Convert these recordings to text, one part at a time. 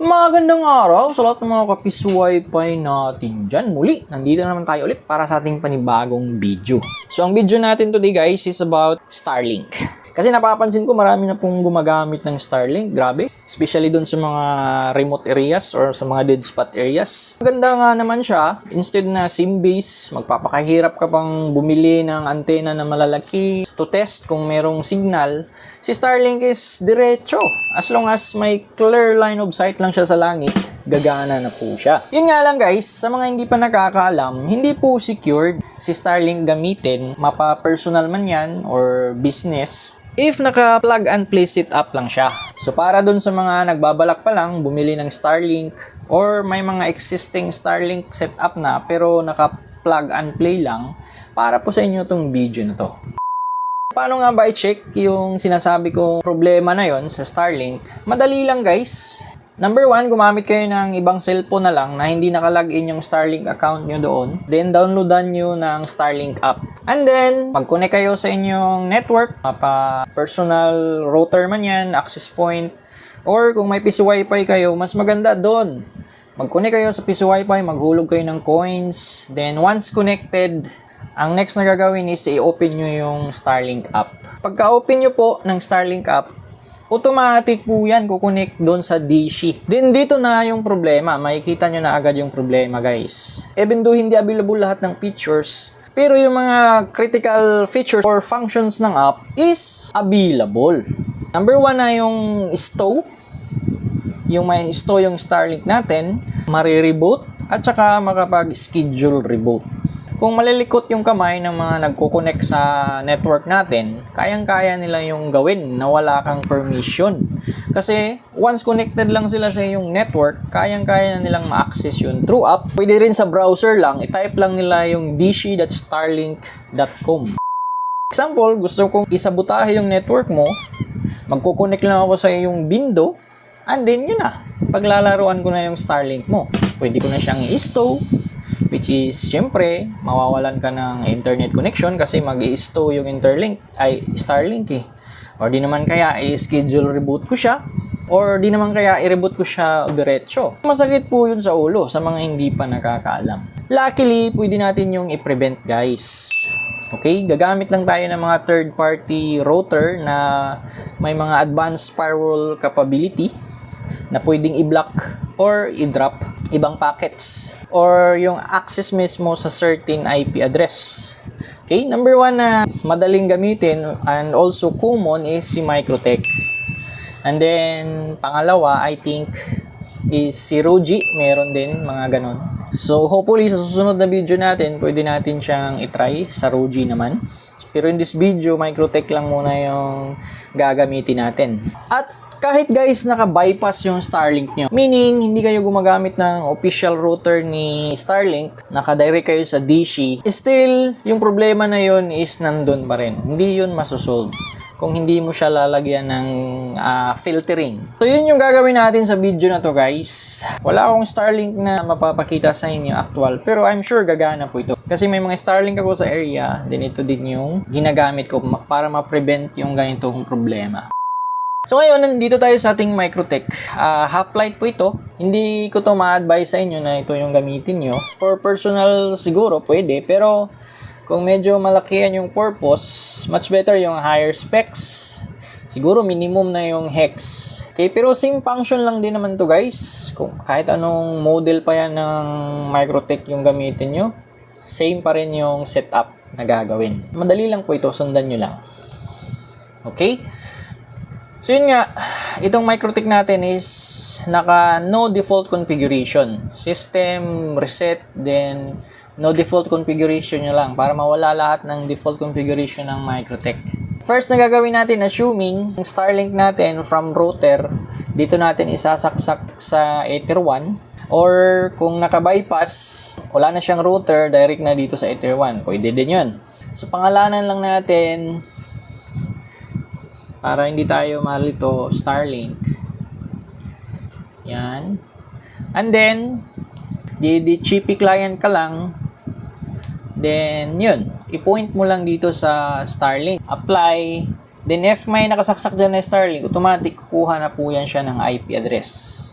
Magandang araw sa lahat ng mga kapis wifi natin dyan. Muli, nandito naman tayo ulit para sa ating panibagong video. So, ang video natin today guys is about Starlink. Kasi napapansin ko marami na pong gumagamit ng Starlink. Grabe. Especially dun sa mga remote areas or sa mga dead spot areas. Maganda nga naman siya. Instead na SIM base, magpapakahirap ka pang bumili ng antena na malalaki to test kung merong signal. Si Starlink is diretso. As long as may clear line of sight lang siya sa langit, gagana na po siya. Yun nga lang guys, sa mga hindi pa nakakaalam, hindi po secured si Starlink gamitin, mapa personal man yan or business, if naka plug and play setup lang siya. So para dun sa mga nagbabalak pa lang bumili ng Starlink or may mga existing Starlink setup na pero naka plug and play lang, para po sa inyo tong video na to. Paano nga ba i-check yung sinasabi kong problema na yon sa Starlink? Madali lang guys. Number one, gumamit kayo ng ibang cellphone na lang na hindi nakalagin yung Starlink account nyo doon. Then, downloadan nyo ng Starlink app. And then, mag-connect kayo sa inyong network, mapa personal router man yan, access point, or kung may PC Wi-Fi kayo, mas maganda doon. Mag-connect kayo sa PC Wi-Fi, maghulog kayo ng coins. Then, once connected, ang next na gagawin is i-open nyo yung Starlink app. Pagka-open nyo po ng Starlink app, automatic po yan kukonek doon sa DC. Then dito na yung problema. Makikita nyo na agad yung problema guys. Even though hindi available lahat ng features, pero yung mga critical features or functions ng app is available. Number one na yung stow. Yung may stow yung Starlink natin, marireboot at saka makapag-schedule reboot. Kung malilikot yung kamay ng mga nagko-connect sa network natin, kayang-kaya nila yung gawin na wala kang permission. Kasi once connected lang sila sa yung network, kayang-kaya na nilang ma-access yun through app. Pwede rin sa browser lang, i-type lang nila yung dc.starlink.com. Example, gusto kong isabotahe yung network mo, magko-connect lang ako sa yung window, and then yun na, paglalaruan ko na yung Starlink mo. Pwede ko na siyang i-stow, which is syempre mawawalan ka ng internet connection kasi mag stow yung interlink ay Starlink eh. Or di naman kaya i-schedule reboot ko siya or di naman kaya i-reboot ko siya diretso. Masakit po yun sa ulo sa mga hindi pa nakakaalam. Luckily pwede natin yung i-prevent guys. Okay, gagamit lang tayo ng mga third-party router na may mga advanced firewall capability na pwedeng i-block or i-drop ibang packets or yung access mismo sa certain IP address. Okay, number one na madaling gamitin and also common is si Microtech. And then, pangalawa, I think, is si Roji. Meron din, mga ganon. So, hopefully, sa susunod na video natin, pwede natin siyang itry sa Roji naman. Pero in this video, Microtech lang muna yung gagamitin natin. At kahit guys naka-bypass yung Starlink nyo, meaning hindi kayo gumagamit ng official router ni Starlink, naka-direct kayo sa DC, still, yung problema na yun is nandun pa rin. Hindi yun masosolve kung hindi mo siya lalagyan ng ah, filtering. So yun yung gagawin natin sa video na to guys. Wala akong Starlink na mapapakita sa inyo actual, pero I'm sure gagana po ito. Kasi may mga Starlink ako sa area, din ito din yung ginagamit ko para ma-prevent yung ganitong problema. So ngayon, nandito tayo sa ating Microtech. Ah, half light po ito. Hindi ko to ma-advise sa inyo na ito yung gamitin nyo. For personal siguro, pwede. Pero kung medyo malaki yan yung purpose, much better yung higher specs. Siguro minimum na yung hex. Okay, pero same function lang din naman to guys. Kung kahit anong model pa yan ng Microtech yung gamitin nyo, same pa rin yung setup na gagawin. Madali lang po ito, sundan nyo lang. Okay? So yun nga, itong Microtech natin is naka no default configuration. System reset, then no default configuration nyo lang para mawala lahat ng default configuration ng Microtech. First na gagawin natin, assuming yung Starlink natin from router, dito natin isasaksak sa Ether 1. Or kung naka-bypass, wala na siyang router, direct na dito sa Ether 1. Pwede din yun. So pangalanan lang natin, para hindi tayo malito Starlink. Yan. And then, di, di chippy client ka lang. Then, yun. I-point mo lang dito sa Starlink. Apply. Then, if may nakasaksak dyan na Starlink, automatic kukuha na po yan siya ng IP address.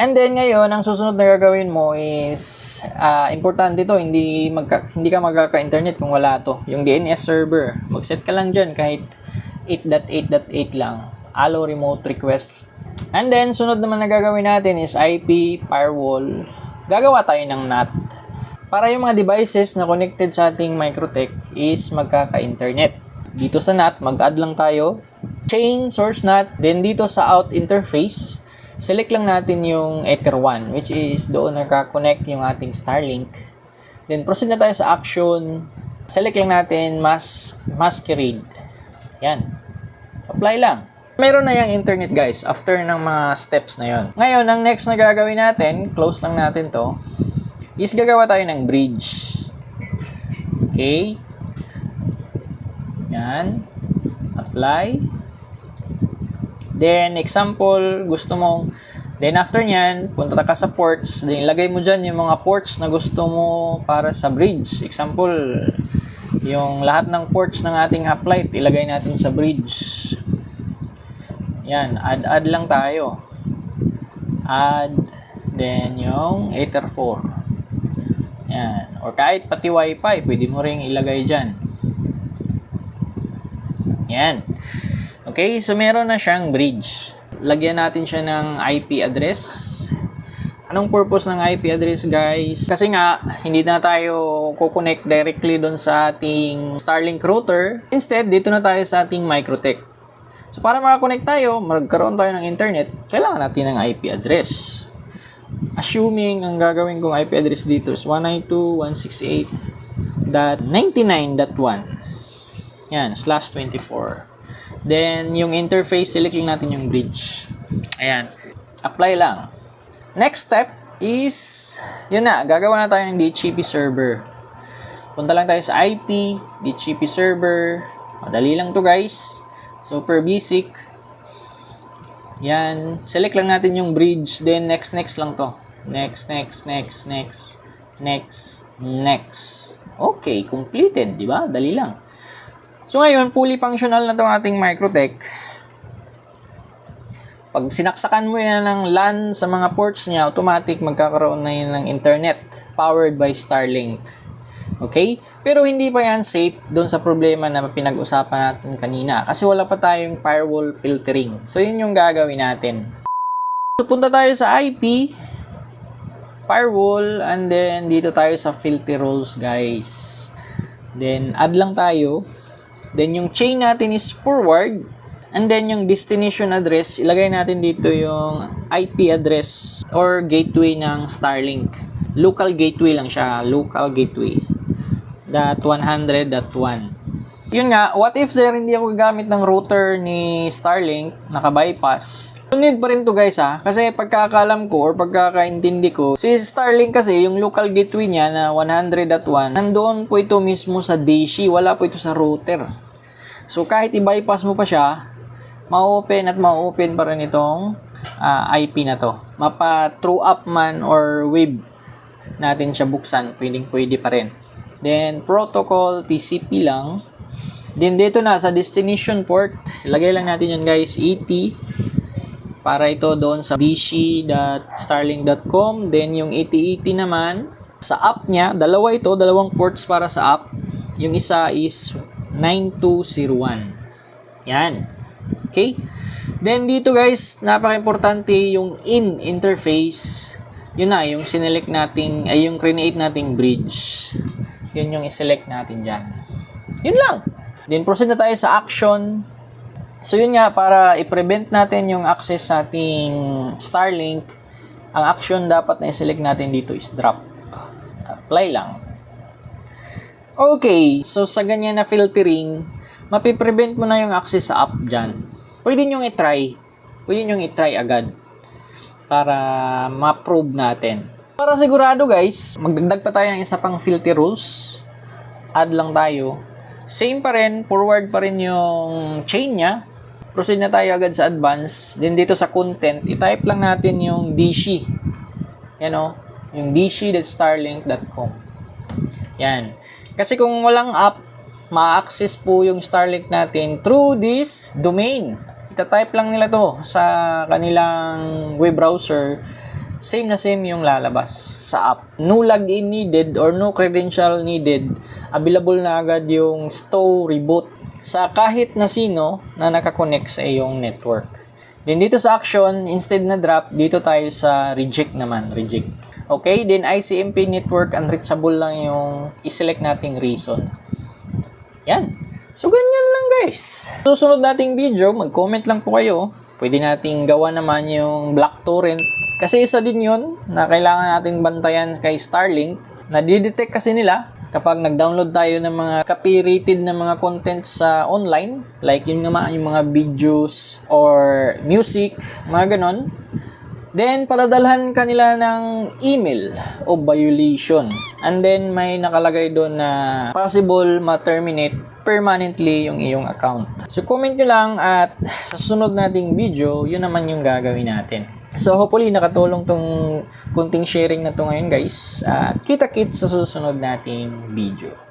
And then ngayon, ang susunod na gagawin mo is ah, importante to, hindi magka, hindi ka magkaka-internet kung wala to. Yung DNS server, mag-set ka lang diyan kahit 8.8.8 lang. Allow remote requests. And then sunod naman na gagawin natin is IP firewall. Gagawa tayo ng NAT. Para yung mga devices na connected sa ating Microtech is magkaka-internet. Dito sa NAT, mag-add lang tayo. Chain source NAT. Then dito sa out interface, select lang natin yung Ether 1 which is doon nagka-connect yung ating Starlink. Then proceed na tayo sa action. Select lang natin mas masquerade. Yan. Apply lang. Meron na yung internet guys after ng mga steps na yon. Ngayon, ang next na gagawin natin, close lang natin to, is gagawa tayo ng bridge. Okay. Yan. Apply. Then, example, gusto mong, then after nyan, punta ka sa ports, then ilagay mo dyan yung mga ports na gusto mo para sa bridge. Example, yung lahat ng ports ng ating hoplite, ilagay natin sa bridge. Yan, add-add lang tayo. Add, then yung Ether 4. Yan. Or kahit pati wifi, pwede mo ring ilagay dyan. Yan. Okay, so meron na siyang bridge. Lagyan natin siya ng IP address. Anong purpose ng IP address, guys? Kasi nga, hindi na tayo kukonect directly doon sa ating Starlink router. Instead, dito na tayo sa ating Microtech. So, para makakonect tayo, magkaroon tayo ng internet, kailangan natin ng IP address. Assuming ang gagawin kong IP address dito is 192.168.99.1. Yan, slash 24. Then, yung interface, select natin yung bridge. Ayan. Apply lang. Next step is, yun na, gagawa na tayo ng DHCP server. Punta lang tayo sa IP, DHCP server. Madali lang to guys. Super basic. Yan. Select lang natin yung bridge. Then, next, next lang to. Next, next, next, next, next, next. Okay, completed, di ba? Dali lang. So ngayon, fully functional na itong ating Microtech. Pag sinaksakan mo yan ng LAN sa mga ports niya, automatic magkakaroon na yan ng internet powered by Starlink. Okay? Pero hindi pa yan safe doon sa problema na pinag-usapan natin kanina kasi wala pa tayong firewall filtering. So yun yung gagawin natin. So punta tayo sa IP, firewall, and then dito tayo sa filter rules guys. Then add lang tayo. Then yung chain natin is forward. And then yung destination address, ilagay natin dito yung IP address or gateway ng Starlink. Local gateway lang siya, local gateway. Dot 100.1. Yun nga, what if sir hindi ako gagamit ng router ni Starlink, naka-bypass? Need pa rin to guys ha, kasi pagkakalam ko or pagkakaintindi ko, si Starlink kasi yung local gateway niya na 100.1, nandoon po ito mismo sa DSHI, wala po ito sa router. So kahit i-bypass mo pa siya, ma-open at ma-open pa rin itong ah, IP na to. Mapa true up man or web natin siya buksan, pwedeng pwede pa rin. Then protocol TCP lang. Then dito na sa destination port, ilagay lang natin yun guys, 80 para ito doon sa dc.starlink.com. Then yung 8080 naman, sa app niya, dalawa ito, dalawang ports para sa app. Yung isa is 9201. Yan. Okay? Then dito guys, napaka-importante yung in interface. Yun na, yung sinelect nating, ay yung create nating bridge. Yun yung iselect natin dyan. Yun lang. Then proceed na tayo sa action. So yun nga, para i-prevent natin yung access sa ating Starlink, ang action dapat na i-select natin dito is drop. Apply lang. Okay, so sa ganyan na filtering, mapiprevent mo na yung access sa app dyan. Pwede nyo i-try. Pwede nyo i-try agad para ma-probe natin. Para sigurado guys, magdagdag pa tayo ng isa pang filter rules. Add lang tayo. Same pa rin, forward pa rin yung chain niya. Proceed na tayo agad sa advance. Then dito sa content, i-type lang natin yung DC. Yan o, yung dc.starlink.com. Yan. Kasi kung walang app, ma-access po yung Starlink natin through this domain. Ita-type lang nila to sa kanilang web browser same na same yung lalabas sa app. No login needed or no credential needed. Available na agad yung Stow Reboot sa kahit na sino na nakakonect sa iyong network. Then dito sa action, instead na drop, dito tayo sa reject naman, reject. Okay, then ICMP network unreachable lang yung iselect nating reason. Yan. So, ganyan lang guys. Susunod nating video, mag-comment lang po kayo. Pwede nating gawa naman yung Black Torrent. Kasi isa din yun na kailangan nating bantayan kay Starlink. Nadidetect kasi nila kapag nag-download tayo ng mga copyrighted na mga content sa online. Like yun nga yung mga videos or music, mga ganon. Then, padadalhan kanila ng email o violation. And then, may nakalagay doon na possible ma-terminate permanently yung iyong account. So, comment nyo lang at sa sunod nating video, yun naman yung gagawin natin. So, hopefully, nakatulong tong kunting sharing na to ngayon, guys. At kita-kits sa susunod nating video.